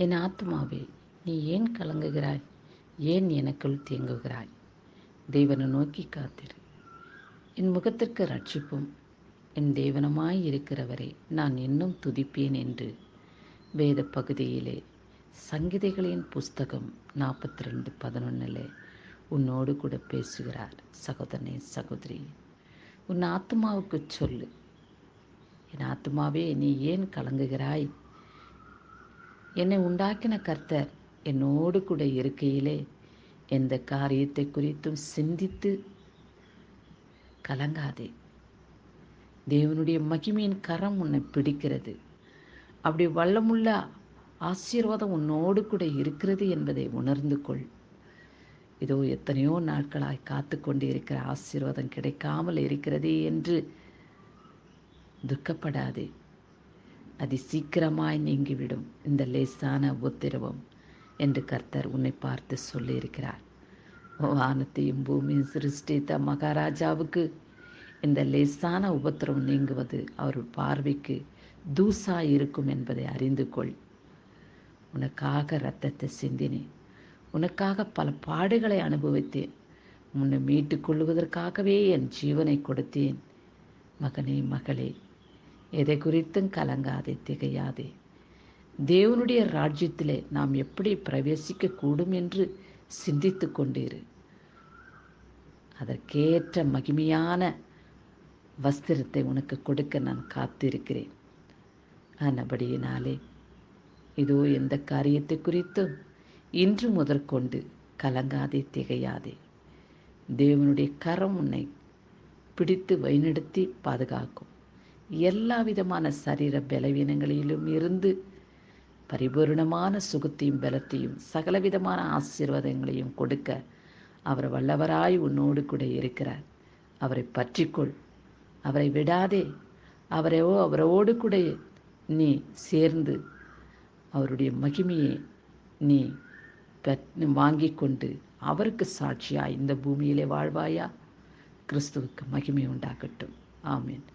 என் ஆத்மாவே நீ ஏன் கலங்குகிறாய்? ஏன் எனக்குள் தேங்குகிறாய்? தேவனை நோக்கி காத்திரு. என் முகத்திற்கு ரட்சிப்பும் என் தேவனமாய் இருக்கிறவரை நான் இன்னும் துதிப்பேன் என்று. வேத பகுதியிலே சங்கீதைகளின் புஸ்தகம் நாற்பத்தி ரெண்டு பதினொன்னில் உன்னோடு கூட பேசுகிறார். சகோதரனே சகோதரி உன் ஆத்மாவுக்கு சொல்லு. என் ஆத்மாவே நீ ஏன் கலங்குகிறாய்? என்னை உண்டாக்கின கர்த்தர் என்னோடு கூட இருக்கையிலே எந்த காரியத்தை குறித்தும் சிந்தித்து கலங்காதே. தேவனுடைய மகிமையின் கரம் உன்னை பிடிக்கிறது. அப்படி வல்லமுள்ள ஆசீர்வாதம் உன்னோடு கூட இருக்கிறது என்பதை உணர்ந்து கொள். இதோ எத்தனையோ நாட்களாய் காத்து கொண்டு இருக்கிற ஆசீர்வாதம் கிடைக்காமல் இருக்கிறதே என்று துக்கப்படாதே. அது சீக்கிரமாய் நீங்கிவிடும் இந்த லேசான உத்திரவம் என்று கர்த்தர் உன்னை பார்த்து சொல்லியிருக்கிறார். வானத்தையும் பூமியும் சிருஷ்டித்த மகாராஜாவுக்கு இந்த லேசான உபத்திரவம் நீங்குவது அவர் பார்வைக்கு தூசா இருக்கும் என்பதை அறிந்து கொள். உனக்காக இரத்தத்தை சிந்தினேன். உனக்காக பல பாடுகளை அனுபவித்தேன். உன்னை மீட்டுக் கொள்வதற்காகவே என் ஜீவனை கொடுத்தேன். மகனே மகளே எதை குறித்தும் கலங்காதே திகையாதே. தேவனுடைய ராஜ்யத்திலே நாம் எப்படி பிரவேசிக்க கூடும் என்று சிந்தித்து கொண்டிரு. அதற்கேற்ற மகிமையான வஸ்திரத்தை உனக்கு கொடுக்க நான் காத்திருக்கிறேன். ஆனபடியினாலே இதோ எந்த காரியத்தை குறித்தும் இன்று முதற்கொண்டு கலங்காதே திகையாதே. தேவனுடைய கரம் உன்னை பிடித்து வழிநடத்தி பாதுகாக்கும். எல்லா விதமான சரீர பலவீனங்களிலும் இருந்து பரிபூர்ணமான சுகத்தையும் பலத்தையும் சகலவிதமான ஆசீர்வாதங்களையும் கொடுக்க அவர் வல்லவராய் உன்னோடு கூட இருக்கிறார். அவரை பற்றிக்கொள். அவரை விடாதே. அவரையோ அவரோடு கூட நீ சேர்ந்து அவருடைய மகிமையை நீ வாங்கி கொண்டு அவருக்கு சாட்சியா இந்த பூமியிலே வாழ்வாயா? கிறிஸ்துவுக்கு மகிமை உண்டாகட்டும். ஆமீன்.